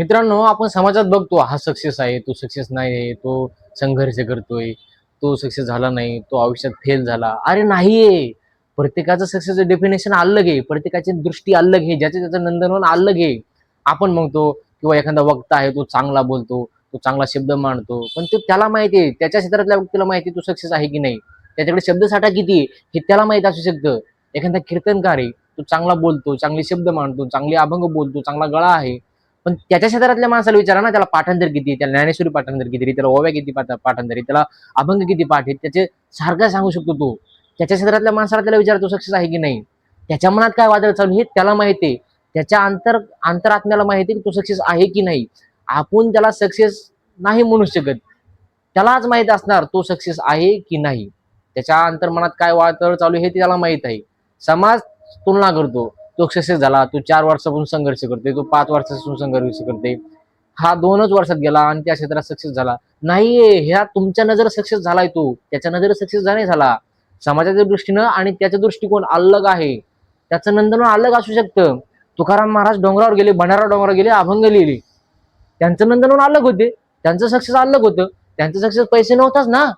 मित्रांनो आपण समाजात बघतो हा सक्सेस आहे तो सक्सेस नाही आहे तो संघर्ष करतोय तो सक्सेस झाला नाही तो आयुष्यात फेल झाला. अरे नाहीये. प्रत्येकाचं सक्सेसचं डेफिनेशन अलग आहे. प्रत्येकाची दृष्टी अलग आहे. ज्याच्या त्याचं नंदनवन अलग आहे. आपण म्हणतो किंवा एखादा वक्ता आहे तो चांगला बोलतो तो चांगला शब्द मांडतो. पण तो त्याला माहिती आहे. त्याच्या क्षेत्रातल्या व्यक्तीला माहिती तो सक्सेस आहे की नाही. त्याच्याकडे शब्दसाठा किती आहे हे त्याला माहीत असू शकतं. एखादा कीर्तनकार आहे तो चांगला बोलतो चांगले शब्द मांडतो चांगले अभंग बोलतो चांगला गळा आहे. पण त्याच्या क्षेत्रातल्या माणसाला विचारा ना त्याला पाठांतर किती त्याला ज्ञानेश्वरी पाठांतर किती त्याला ओव्या किती पाठ- त्याला अभंग किती पाठ आहे त्याचे सारखं सांगू शकतो तो. त्याच्या क्षेत्रातल्या माणसाला त्याला विचारतो सक्सेस आहे की नाही? त्याच्या मनात काय वादळ चालू हे त्याला माहिती आहे. त्याच्या अंतर अंतरात्म्याला माहिती आहे की तो सक्सेस आहे की नाही. आपण त्याला सक्सेस नाही म्हणू शकत. त्यालाच माहीत असणार तो सक्सेस आहे की नाही. त्याच्या अंतर्मनात काय वादळ चालू हे त्याला माहीत आहे. समाज तुलना करतो. तो सक्सेस झाला तो चार वर्षापासून संघर्ष करते तो पाच वर्षापासून संघर्ष करते हा दोनच वर्षात गेला आणि त्या क्षेत्रात सक्सेस झाला. नाहीये ह्या तुमच्या नजर सक्सेस झालाय तो. त्याच्या नजर सक्सेस नाही झाला. समाजाच्या दृष्टीनं आणि त्याचा दृष्टिकोन अलग आहे. त्याचं नंदन अलग असू शकतं. तुकाराम महाराज डोंगरावर गेले भंडारा डोंगरावर गेले अभंग लिहिले. त्यांचं नंदन अलग होते. त्यांचं सक्सेस अलग होतं. त्यांचं सक्सेस पैसे नव्हताच ना.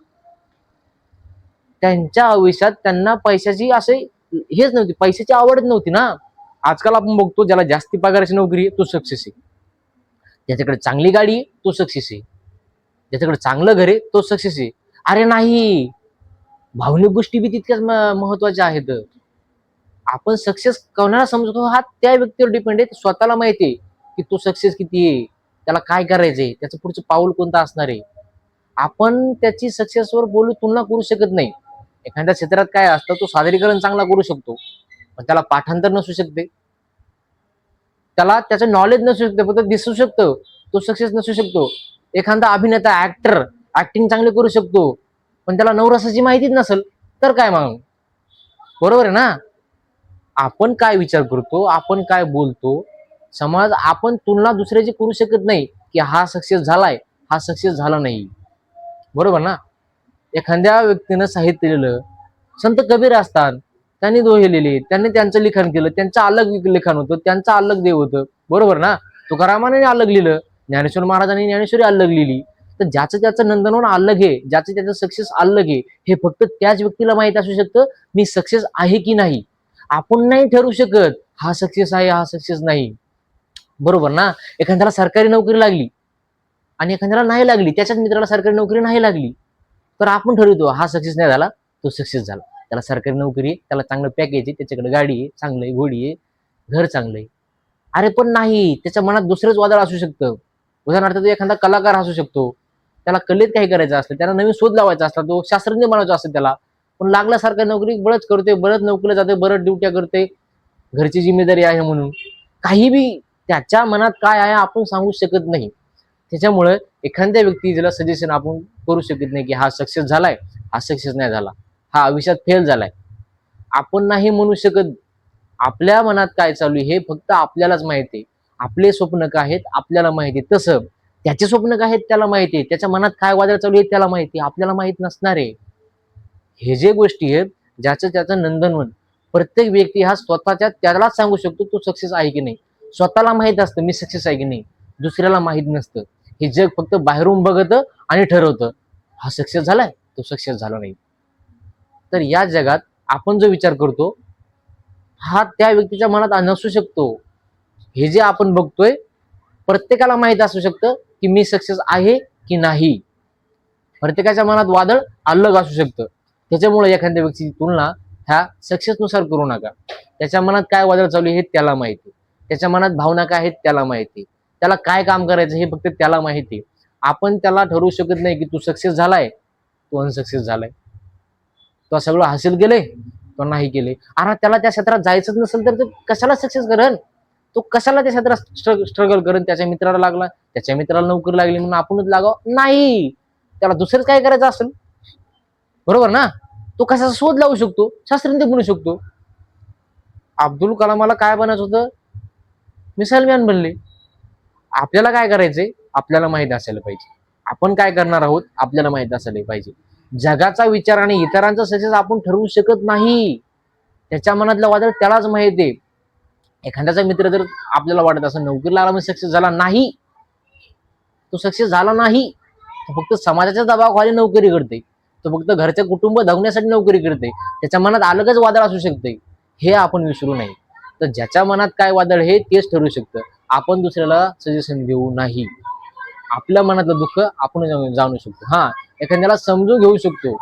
त्यांच्या आयुष्यात त्यांना पैशाची असे हेच नव्हती पैशाची आवडच नव्हती ना. आजकाल आपण बघतो ज्याला जास्ती पगाराची नोकरी आहे तो सक्सेस आहे. ज्याच्याकडे चांगली गाडी आहे तो सक्सेस आहे. ज्याच्याकडे चांगलं घर आहे तो सक्सेस आहे. अरे नाही भावनिक गोष्टी बी तितक्याच महत्त्वाच्या आहेत. आपण सक्सेस कोणाला समजतो हा त्या व्यक्तीवर डिपेंड आहे. स्वतःला माहिती आहे की तो सक्सेस किती आहे. त्याला काय करायचंय त्याचं पुढचं पाऊल कोणतं असणार आहे. आपण त्याची सक्सेसवर बोलू तुलना करू शकत नाही. एखाद्या क्षेत्रात काय असतं तो सादरीकरण चांगला करू शकतो. पण त्याला पाठांतर नसू शकते. त्याला त्याचं नॉलेज नसू शकते फक्त दिसू शकतं. तो सक्सेस नसू शकतो. एखादा अभिनेता ऍक्टर ऍक्टिंग चांगली करू शकतो. पण त्याला नवरसाची माहितीच नसेल तर काय मग? बरोबर आहे ना? आपण काय विचार करतो आपण काय बोलतो समाज आपण तुलना दुसऱ्याची करू शकत नाही की हा सक्सेस झालाय हा सक्सेस झाला नाही. बरोबर ना? एखाद्या व्यक्तीनं साहित्य लिहिलं संत कबीर असतात. त्यांनी दोहे लिहिले. त्यांनी त्यांचं लिखाण केलं. त्यांचं अलग लिखाण होतं. त्यांचं अलग देव होतं. बरोबर ना? तुकारामाने अलग लिहिलं. ज्ञानेश्वर महाराजांनी ज्ञानेश्वरी अलग लिहिली. तर ज्याचं त्याचं नंदनवन अलग आहे ज्याचं त्याचं सक्सेस अलग आहे हे फक्त त्याच व्यक्तीला माहीत असू शकतं मी सक्सेस आहे की नाही. आपण नाही ठरू शकत. हा सक्सेस आहे हा सक्सेस नाही. बरोबर ना? एखाद्याला सरकारी नोकरी लागली आणि एखाद्याला नाही लागली त्याच्याच मित्राला सरकारी नोकरी नाही लागली तर आपण ठरवतो हा सक्सेस नाही झाला तो सक्सेस झाला. त्याला सरकारी नोकरी त्याला चांगलं पॅकेज आहे त्याच्याकडे गाडी आहे चांगलं आहे घोडी आहे घर चांगलं आहे. अरे पण नाही त्याच्या मनात दुसरंच वादळ असू शकतं. उदाहरणार्थ तो एखादा कलाकार असू शकतो. त्याला कलेत काही करायचं असतं त्याला नवीन शोध लावायचा असला तो शास्त्रज्ञ बनायचा असतो त्याला पण लागला सरकारी नोकरी बरंच करतोय बरंच नोकरीला जाते बरंच ड्युट्या करते घरची जिम्मेदारी आहे म्हणून. काही बी त्याच्या मनात काय आहे आपण सांगू शकत नाही. त्याच्यामुळे एखाद्या व्यक्ती ज्याला सजेशन आपण करू शकत नाही की हा सक्सेस झालाय हा सक्सेस नाही झाला. हा आयुष्यात फेल झालाय. आपण नाही म्हणू शकत आपल्या मनात काय चालू आहे हे फक्त आपल्यालाच माहिती आहे. आपले स्वप्न काय आहेत आपल्याला माहिती आहे. तसं त्याचे स्वप्न काय आहेत त्याला माहिती आहे. त्याच्या मनात काय वादळ चालू आहे त्याला माहिती आहे. आपल्याला माहीत नसणार आहे. हे जे गोष्टी आहेत ज्याचं त्याचं नंदनवन प्रत्येक व्यक्ती हा स्वतःच्या त्यालाच सांगू शकतो तो सक्सेस आहे की नाही. स्वतःला माहीत असतं मी सक्सेस आहे की नाही. दुसऱ्याला माहीत नसतं. हे जग फक्त बाहेरून बघतं आणि ठरवतं. हा सक्सेस झालाय तो सक्सेस झाला नाही. तर या जगात आपण जो विचार करतो हा त्या व्यक्तीच्या मनात नसू शकतो. हे जे आपण बघतोय प्रत्येकाला माहीत असू शकतं की मी सक्सेस आहे की नाही. प्रत्येकाच्या मनात वादळ अलग असू शकतं. त्याच्यामुळे एखाद्या व्यक्तीची तुलना ह्या सक्सेसनुसार करू नका. त्याच्या मनात काय वादळ चालू आहे हे त्याला माहिती. त्याच्या मनात भावना काय आहेत त्याला माहिती. त्याला काय काम करायचं हे फक्त त्याला माहिती. आपण त्याला ठरवू शकत नाही की तू सक्सेस झालाय तू अनसक्सेस झालाय. तो सगळं हासिल केले तो नाही केले आणि त्याला त्या क्षेत्रात जायचंच नसेल तर तो कशाला सक्सेस करण तो कशाला त्या क्षेत्रात स्ट्रगल करण त्याच्या मित्राला लागला त्याच्या मित्राला नोकरी लागली म्हणून आपणच लागाव? नाही. त्याला दुसरंच काय करायचं असेल? बरोबर ना? तो कशाचा शोध लावू शकतो? शास्त्रज्ञ बनू शकतो. अब्दुल कलामाला काय बनायचं होतं? मिसाईल मॅन बनले. आपल्याला काय करायचंय? आपल्याला माहीत असायला पाहिजे. आपण काय करणार आहोत? आपल्याला माहीत असायला पाहिजे. जगाचा विचार आणि इतरांचा सक्सेस आपण ठरवू शकत नाही. त्याच्या मनातलं वादळ त्यालाच माहिती आहे. एखाद्याचा मित्र जर आपल्याला वाटत असं नोकरीला आला म्हणजे सक्सेस झाला नाही तो सक्सेस झाला नाही तो फक्त समाजाच्या दबावाखाली नोकरी करते तो फक्त घरचे कुटुंब धवण्यासाठी नोकरी करते त्याच्या मनात अलगच वादळ असू शकते. हे आपण विसरू नये. तर ज्याच्या मनात काय वादळ हे तेच ठरू शकतं. आपण दुसऱ्याला सजेशन देऊ नाही. आपल्या मनातलं दुःख आपण जाणू शकतो. हा. एखाद्याला समजून घेऊ शकतो.